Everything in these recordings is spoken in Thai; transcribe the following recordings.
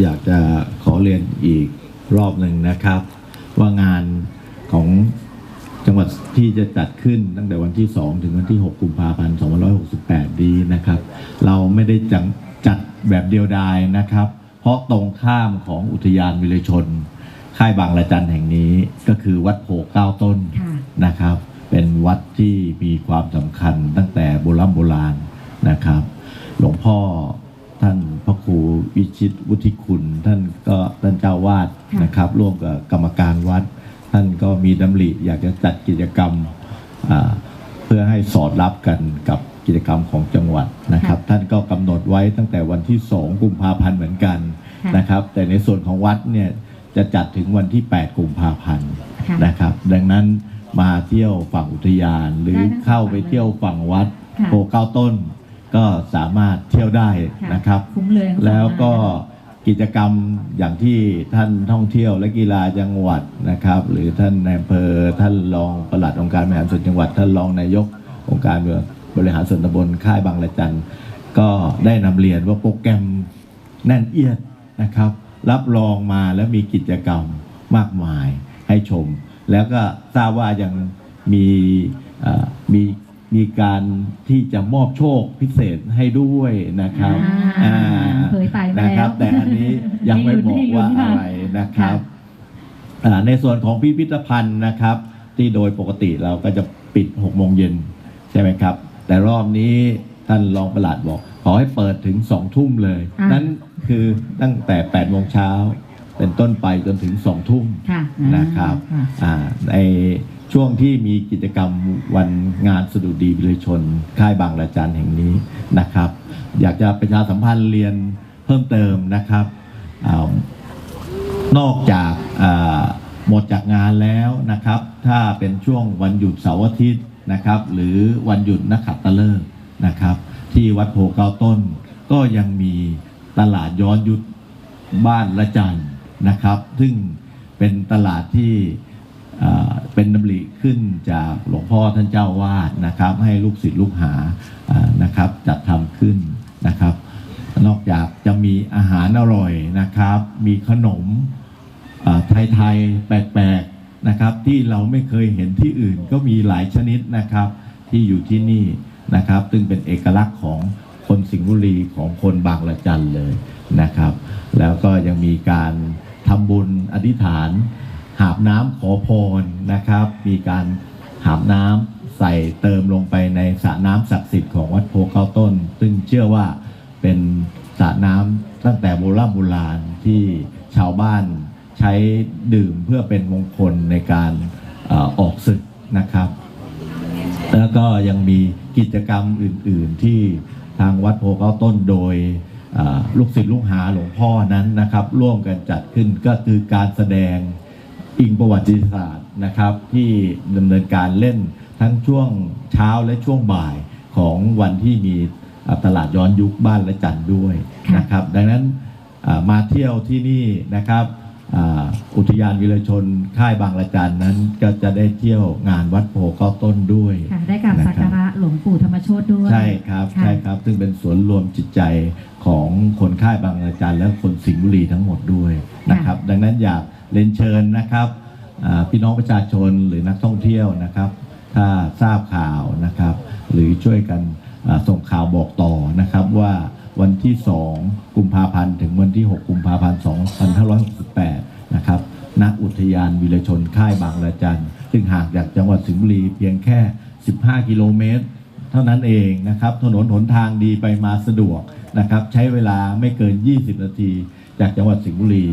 อยากจะขอเรียนอีกรอบหนึ่งนะครับ ว่างานของจังหวัดที่จะจัดขึ้นตั้งแต่วันที่ 2 ถึงวันที่ 6 กุมภาพันธ์ 2568 ดีนะครับ เราไม่ได้จังจัดแบบเดียวดายนะครับ เพราะตรงข้ามของอุทยานวิเลยชน ค่ายบางละจันแห่งนี้ก็คือวัดโพเก้าต้นค่ะนะครับ เป็นวัดที่มีความสำคัญตั้งแต่โบราณโบราณนะครับ หลวงพ่อท่านพระครูวิ ชิตวุฒิคุณ ท่านก็ท่านเจ้าวาดค่ะนะครับ ร่วมกับกรรมการวัด ท่านก็มีดำริอยากจะจัดกิจกรรมอ่าเพื่อให้สอดรับกันกับกิจกรรมของจังหวัดนะครับ ท่านก็กำหนดไว้ตั้งแต่วันที่ 2 กุมภาพันธ์เหมือนกันค่ะนะครับ แต่ในส่วนของวัดเนี่ยจะจัดถึงวันที่ 8 กุมภาพันธ์ค่ะนะครับ ดังนั้นมาเที่ยวฝั่งอุทยานหรือได้ทั้งเข้าไปฝั่งเลยเที่ยวฝั่งวัดค่ะโพเก้าต้น ก็สามารถเที่ยวได้ค่ะนะครับ คุ้มเลยทั้งสองแล้วก็งานกิจกรรมอย่างที่ท่านท่องเที่ยวและกีฬาจังหวัดนะครับ หรือท่านนายอำเภอท่านรองปลัดองค์การบริหารส่วนจังหวัด ท่านรองนายกองค์การบริหารส่วนตำบลค่ายบางละจันก็ได้นำเรียนว่าโปรแกรมแน่นเอียดนะครับ รับรองมาแล้วมีกิจกรรมมากมายให้ชม แล้วก็ทราบว่ายังมีเอ่อมี มีการที่จะมอบโชคพิเศษให้ด้วยนะครับอ่าอ่าเผยไตไปนะครับแล้วแต่อันนี้ยังไม่บอกว่าให้ลุ้นค่ะอะไรนะครับค่ะอ่าในส่วนของพิพิธภัณฑ์นะครับ ที่โดยปกติเราก็จะปิด6โมงเย็นใช่ไหมครับ แต่รอบนี้ท่านรองประหลัดบอก ขอให้เปิดถึง2ทุ่มเลย อ่านั่ นั่นคือตั้งแต่8โมงเช้าเป็นต้นไปจนถึง2ทุ่ม ค่ะนะครับอ่าอ่าใน ช่วงที่มีกิจกรรมวันงานสดุดีวิเลยชน ค่ายบางระจันแห่งนี้นะครับ อยากจะประชาสัมพันธ์เรียนเพิ่มเติมนะครับอนอกจากหมดจากงานแล้วนะครับ ถ้าเป็นช่วงวันหยุดเสาร์อาทิตย์นะครับ หรือวันหยุดนักขัตฤกษ์นะครับ ที่วัดโพเก้าต้น ก็ยังมีตลาดย้อนยุคบ้านละจันนะครับ ซึ่งเป็นตลาดที่ เป็นดำริขึ้นจากหลวงพ่อท่านเจ้าวาดนะครับ ให้ลูกศิษย์ลูกหานะครับจัดทำขึ้นนะครับ นอกจากจะมีอาหารอร่อยนะครับ มีขนมไทยๆแปลกๆนะครับ ที่เราไม่เคยเห็นที่อื่นก็มีหลายชนิดนะครับ ที่อยู่ที่นี่นะครับ ซึ่งเป็นเอกลักษณ์ของคนสิงห์บุรีของคนบางละจันเลยนะครับ แล้วก็ยังมีการทำบุญอธิษฐาน หาบน้ำขอพรนะครับ มีการหาบน้ำใส่เติมลงไปในสระน้ำศักดิ์สิทธิ์ของวัดโพเก้าต้น ซึ่งเชื่อว่าเป็นสระน้ำตั้งแต่โบราณโบราณที่ชาวบ้านใช้ดื่มเพื่อเป็นมงคลในการออกศึกนะครับ แล้วก็ยังมีกิจกรรมอื่น ๆ ที่ทางวัดโพเก้าต้นโดยลูกศิษย์ลูกหาหลวงพ่อนั้นนะครับ ร่วมกันจัดขึ้นก็คือการแสดง อิงประวัติศาสตร์นะครับ ที่ดำเนินการเล่นทั้งช่วงเช้าและช่วงบ่ายของวันที่มีอ่าตลาดย้อนยุคบ้านและจันทร์ด้วยนะครับ ดังนั้นอ่ามาเที่ยวที่นี่นะครับอ่าอุทยานวิรชนค่ายบางละจันนั้นก็จะได้เที่ยวงานวัดโพเก้าต้นด้วยค่ะได้กับสักการะหลวงปู่ธรรมโชตด้วย ใช่ครับค่ะใช่ครับ ซึ่งเป็นสวนรวมจิตใจของคนค่ายบางระจันและคนสิงห์บุรีทั้งหมดด้วยนะครับ ดังนั้นอยาก เรียนเชิญนะครับพี่น้องประชาชนหรือนักท่องเที่ยวนะครับ ถ้าทราบข่าวนะครับ หรือช่วยกันส่งข่าวบอกต่อนะครับว่าวันที่ 2 กุมภาพันธ์ถึงวันที่ 6 กุมภาพันธ์ 2568 นะครับณอุทยานวิรชนค่ายบางระจันซึ่งห่างจากจังหวัดสิงห์บุรีเพียงแค่ 15 กิโลเมตร เท่านั้นเองนะครับ ถนนหนทางดีไปมาสะดวกนะครับ ใช้เวลาไม่เกิน 20 นาที จากจังหวัดสิงห์บุรี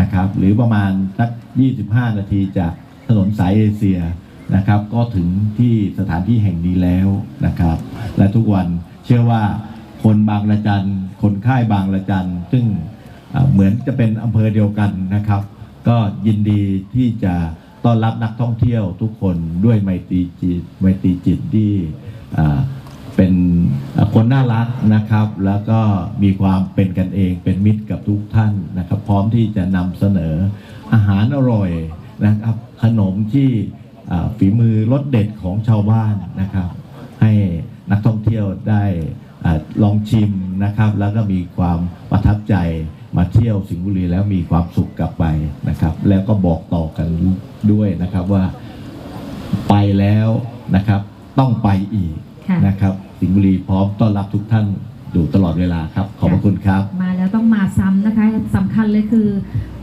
นะครับ หรือประมาณสัก 25 นาทีจากถนนสายเอเชียนะครับ ก็ถึงที่สถานที่แห่งนี้แล้วนะครับ และทุกวันเชื่อว่าคนบางละจันคนค่ายบางละจันซึ่งเหมือนจะเป็นอำเภอเดียวกันนะครับ ก็ยินดีที่จะต้อนรับนักท่องเที่ยวทุกคนด้วยไมตรีจิตไมตรีจิตที่ เป็นอ่าคนน่ารักนะครับ แล้วก็มีความเป็นกันเองเป็นมิตรกับทุกท่านนะครับ พร้อมที่จะนำเสนออาหารอร่อยนะครับ ขนมที่อ่าฝีมือรสเด็ดของชาวบ้านนะครับ ให้นักท่องเที่ยวได้อาลองชิมนะครับ แล้วก็มีความประทับใจมาเที่ยวสิงห์บุรีแล้วมีความสุขกลับไปนะครับ แล้วก็บอกต่อกันด้วยนะครับว่าไปแล้วนะครับ ต้องไปอีกค่ะนะครับ สิงห์บุรีพร้อมต้อนรับทุกท่านอยู่ตลอดเวลาครับ ขอบพระคุณครับ มาแล้วต้องมาซ้ำนะคะสำคัญเลยคือ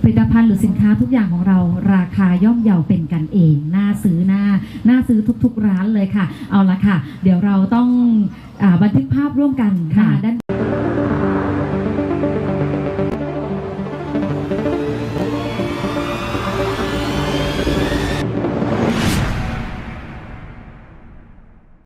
ผลิตภัณฑ์หรือสินค้าทุกอย่างของเราราคาย่อมเยาเป็นกันเองน่าซื้อน่าน่าซื้อทุกๆร้านเลยค่ะ เอาละค่ะ เดี๋ยวเราต้องอาบันทึกภาพร่วมกันนะคะด้าน